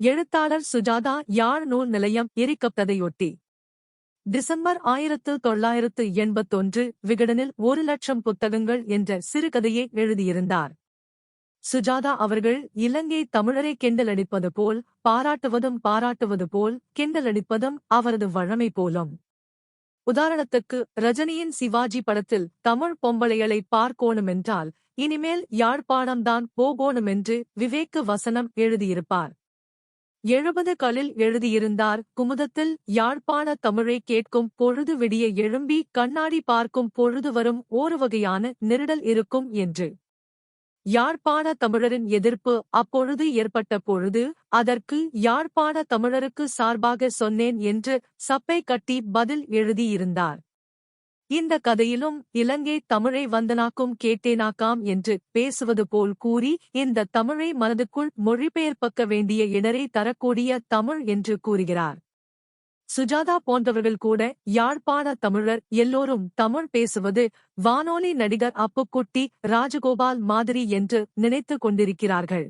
எழுத்தாளர் சுஜாதா யாழ் நூல் நிலையம் எரிக்கப்பட்டதையொட்டி டிசம்பர் ஆயிரத்து தொள்ளாயிரத்து எண்பத்தொன்று விகடனில் ஒரு லட்சம் புத்தகங்கள் என்ற சிறுகதையை எழுதியிருந்தார். சுஜாதா அவர்கள் இலங்கை தமிழரை கிண்டலடிப்பது போல் பாராட்டுவதும் பாராட்டுவது போல் கிண்டலடிப்பதும் அவரது வழமை போலும். உதாரணத்துக்கு ரஜினியின் சிவாஜி படத்தில் தமிழ் பொம்பளைகளை பார்க்கோணுமென்றால் இனிமேல் யாழ்ப்பாணம்தான் போகோணுமென்று விவேக்கு வசனம் எழுதியிருப்பார். எழுபதுகளில் எழுதியிருந்தார். குமுதத்தில் யாழ்ப்பாண தமிழை கேட்கும் பொழுது விடிய எழும்பி கண்ணாடி பார்க்கும் பொழுது வரும் ஒரு வகையான நெருடல் இருக்கும் என்று. யாழ்ப்பாண தமிழரின் எதிர்ப்பு அப்பொழுது ஏற்பட்ட பொழுது அதற்கு யாழ்ப்பாண தமிழருக்கு சார்பாக சொன்னேன் என்று சப்பை கட்டி பதில் எழுதியிருந்தார். இந்த கதையிலும் இலங்கை தமிழை வந்தனாக்கும் கேட்டேனாக்காம் என்று பேசுவது போல் கூறி இந்த தமிழை மனதுக்குள் மொழிபெயர்ப்பக்க வேண்டிய இடரை தரக்கூடிய தமிழ் என்று கூறுகிறார். சுஜாதா போன்றவர்கள் கூட யாழ்ப்பாண தமிழர் எல்லோரும் தமிழ் பேசுவது வானொலி நடிகர் அப்புக்குட்டி ராஜகோபால் மாதிரி என்று நினைத்துக் கொண்டிருக்கிறார்கள்.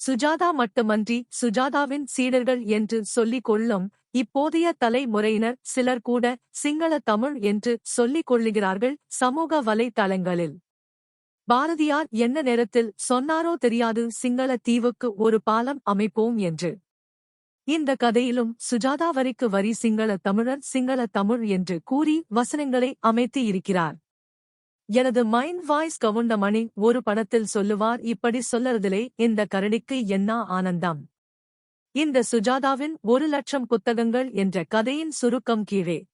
சுஜாதா மட்டுமன்றி சுஜாதாவின் சீடர்கள் என்று சொல்லிக் கொள்ளும் இப்போதைய தலைமுறையினர் சிலர் கூட சிங்கள தமிழ் என்று சொல்லிக் கொள்ளுகிறார்கள் சமூக வலைத்தளங்களில். பாரதியார் என்ன நேரத்தில் சொன்னாரோ தெரியாது சிங்கள தீவுக்கு ஒரு பாலம் அமைப்போம் என்று. இந்த கதையிலும் சுஜாதா வரிக்கு வரி சிங்கள தமிழர் சிங்கள தமிழ் என்று கூறி வசனங்களை அமைத்து இருக்கிறார். எனது மைண்ட் வாய்ஸ் கவுண்டமணி ஒரு படத்தில் சொல்லுவார் இப்படி சொல்லறதிலே இந்த கரடிக்கு என்ன ஆனந்தம்? இந்த சுஜாதாவின் ஒரு லட்சம் புத்தகங்கள் என்ற கதையின் சுருக்கம் கீழே.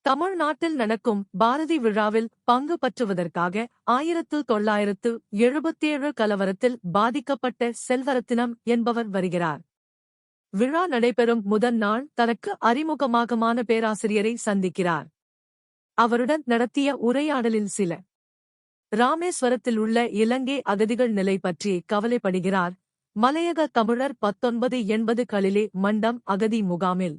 தமிழ்நாட்டில் நடக்கும் பாரதி விழாவில் பங்கு பற்றுவதற்காக ஆயிரத்து தொள்ளாயிரத்து எழுபத்தேழு கலவரத்தில் பாதிக்கப்பட்ட செல்வரத்தினம் என்பவர் வருகிறார். விழா நடைபெறும் முதல் நாள் தனக்கு அறிமுகமாகமான பேராசிரியரை சந்திக்கிறார். அவருடன் நடத்திய உரையாடலில் சில. ராமேஸ்வரத்தில் உள்ள இலங்கை அகதிகள் நிலை பற்றி கவலைப்படுகிறார் மலையக தமிழர் பத்தொன்பது எண்பது களிலே மண்டம் அகதி முகாமில்.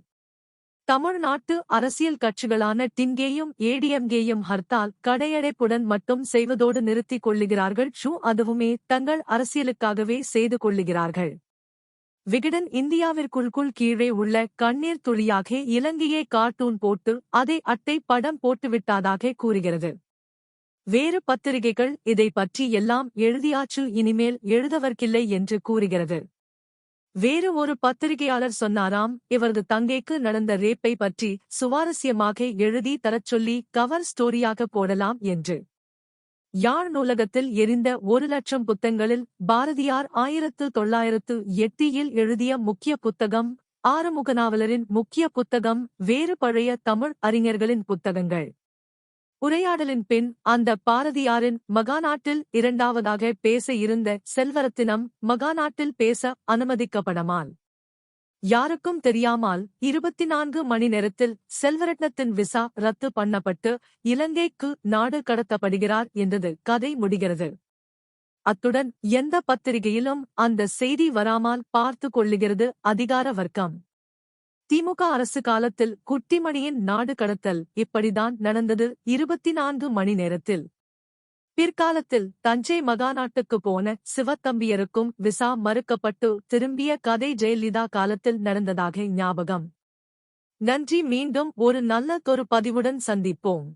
தமிழ்நாட்டு அரசியல் கட்சிகளான டின்கேயும் ஏடிஎம்கேயும் ஹர்த்தால் கடையடைப்புடன் மட்டும் செய்வதோடு நிறுத்திக் கொள்ளுகிறார்கள். ஷூ அதுவுமே தங்கள் அரசியலுக்காகவே செய்து கொள்ளுகிறார்கள். விகடன் இந்தியாவிற்குள்குள் கீழே உள்ள கண்ணீர் துளியாக இலங்கையை கார்ட்டூன் போட்டு அதை அட்டை படம் போட்டுவிட்டதாக கூறுகிறது. வேறு பத்திரிகைகள் இதை பற்றி எல்லாம் எழுதியாச்சு இனிமேல் எழுதவர்க்கில்லை என்று கூறுகிறது. வேறு ஒரு பத்திரிகையாளர் சொன்னாராம் இவரது தங்கைக்கு நடந்த ரேப்பை பற்றி சுவாரஸ்யமாக எழுதி தரச் சொல்லி கவர் ஸ்டோரியாக போடலாம் என்று. யாழ் நூலகத்தில் எரிந்த ஒரு லட்சம் புத்தகங்களில் பாரதியார் ஆயிரத்து தொள்ளாயிரத்து எட்டியில் எழுதிய முக்கிய புத்தகம் ஆறுமுக நாவலரின் முக்கிய புத்தகம் வேறு பழைய தமிழ் அறிஞர்களின் புத்தகங்கள். உரையாடலின் பின் அந்த பாரதியாரின் மகாநாட்டில் இரண்டாவதாக பேச இருந்த செல்வரத்தினம் மகாநாட்டில் பேச அனுமதிக்கப்படமால். யாருக்கும் தெரியாமல் இருபத்தி நான்கு மணி நேரத்தில் செல்வரத்னத்தின் விசா ரத்து பண்ணப்பட்டு இலங்கைக்கு நாடு கடத்தப்படுகிறார் என்றது கதை முடிகிறது. அத்துடன் எந்த பத்திரிகையிலும் அந்த செய்தி வராமல் பார்த்து கொள்ளுகிறது அதிகார வர்க்கம். திமுக அரசு காலத்தில் குட்டிமணியின் நாடு கடத்தல் இப்படிதான் நடந்தது இருபத்தி நான்கு மணி நேரத்தில். பிற்காலத்தில் தஞ்சை மகாநாட்டுக்கு போன சிவத்தம்பியருக்கும் விசா மறுக்கப்பட்டு திரும்பிய கதை ஜெயலலிதா காலத்தில் நடந்ததாக ஞாபகம். நன்றி மீண்டும் ஒரு நல்ல தொரு பதிவுடன் சந்திப்போம்.